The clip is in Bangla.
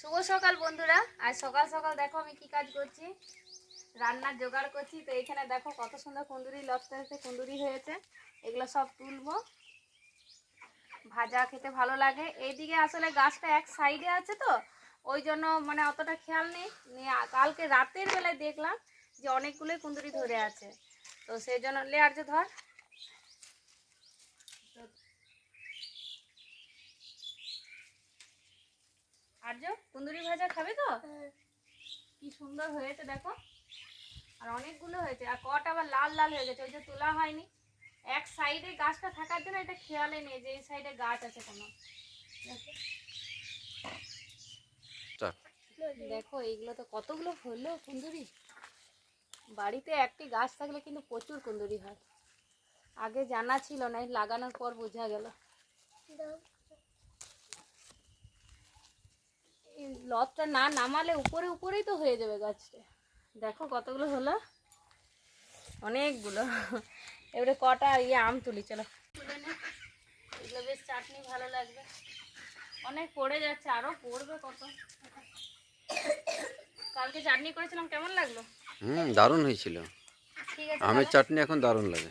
শুভ সকাল বন্ধুরা। আজ সকাল সকাল দেখো আমি কি কাজ করছি। রান্নার জোগাড় করছি। তো এখানে দেখো কত সুন্দর কুন্দুরি লস্তে হয়েছে, কুন্দুরি হয়েছে। এগুলো সব তুলবো। ভাজা খেতে ভালো লাগে। এইদিকে আসলে গাছটা এক সাইডে আছে তো, ওই জন্য মানে অতটা খেয়াল নেই। কালকে রাতের বেলায় দেখলাম যে অনেকগুলোই কুন্দুরি ধরে আছে। তো সেই জন্য লে আর যে ধর। আর্য কুন্দুরি ভাজা খাবে তো? কি সুন্দর হয়েছে দেখো। আর অনেকগুলো হয়েছে। আর কটা আবার লাল লাল হয়ে গেছে ওই যে তোলা হয়নি। এক সাইডে গাছটা থাকার জন্য এটা খেয়ালে নেই যে এই সাইডে গাছ আছে কোনো। দেখো। এইগুলো তো কতগুলো হলো কুন্দুরি বাড়িতে একটি গাছ থাকলে কিন্তু প্রচুর কুন্দুরি হয়। আগে জানা ছিল না লাগানোর পর বোঝা গেল এই লতটা না নামালে উপরে উপরেই তো হয়ে যাবে গাছটা। দেখো কতগুলো হলো? অনেকগুলো। এবারে কটা ইয়ে আম তুলি চলো। এগুলো বেশ চাটনি ভালো লাগবে। অনেক পড়ে যাচ্ছে আরও পড়বে কত। কালকে চাটনি করেছিলাম কেমন লাগল? হুম দারুণ হয়েছিল। ঠিক আছে আমের চাটনি এখন দারুণ লাগে।